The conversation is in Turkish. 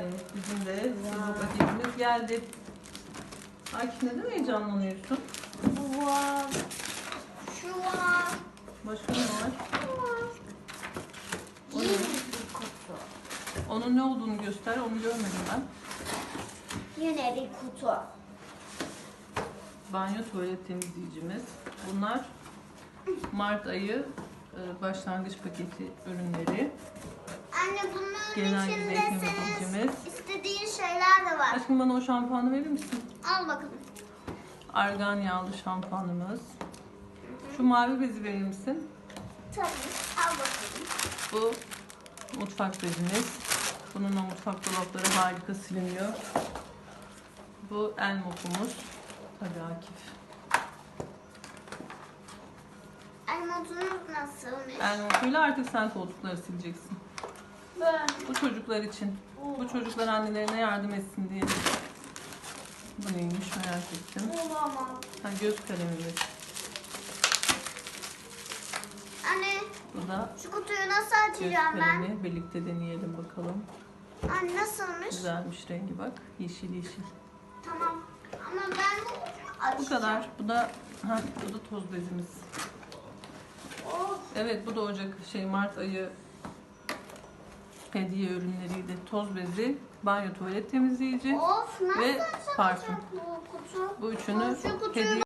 Evet, bizim de sıvı paketimiz geldi. Akif neden heyecanlanıyorsun? Bu var. Şu var. Başka ne var? Şu var. O ne? Kutu. Onun ne olduğunu göster, onu görmedim ben. Yine bir kutu. Banyo tuvalet temizleyicimiz. Bunlar Mart ayı e, başlangıç paketi ürünleri. Anne bunun Genel içinde senin temizleyicimiz. istediğin şeyler de var. Aşkım bana o şampuanı verir misin? Al bakalım. Argan yağlı şampuanımız. Şu mavi bezi verir misin? Tabii. Al bakalım. Bu mutfak bezimiz. Bununla mutfak dolapları harika siliniyor. Bu el mopumuz. Tabii Akif. Elmadunuz nasılmış? El mopuyla artık sen koltukları sileceksin. Ben. Bu çocuklar için. Bu çocuklar annelerine yardım etsin diye. Bu neymiş merak ettim. Olamaz. Ha, göz kalemimiz. Anne Bu da şu kutuyu nasıl açacağım ben? Birlikte deneyelim bakalım. Anne nasılmış? Güzelmiş rengi bak. Yeşil yeşil. Tamam. Ama ben bunu açacağım. Bu kadar. Bu da ha, bu da toz bezimiz. Of. Evet bu da Ocak şey Mart ayı hediye ürünleriydi. Toz bezi, banyo tuvalet temizleyici Of nasıl ve açılacak parfüm. bu kutu? Bu üçünü Şu kutuyu hediye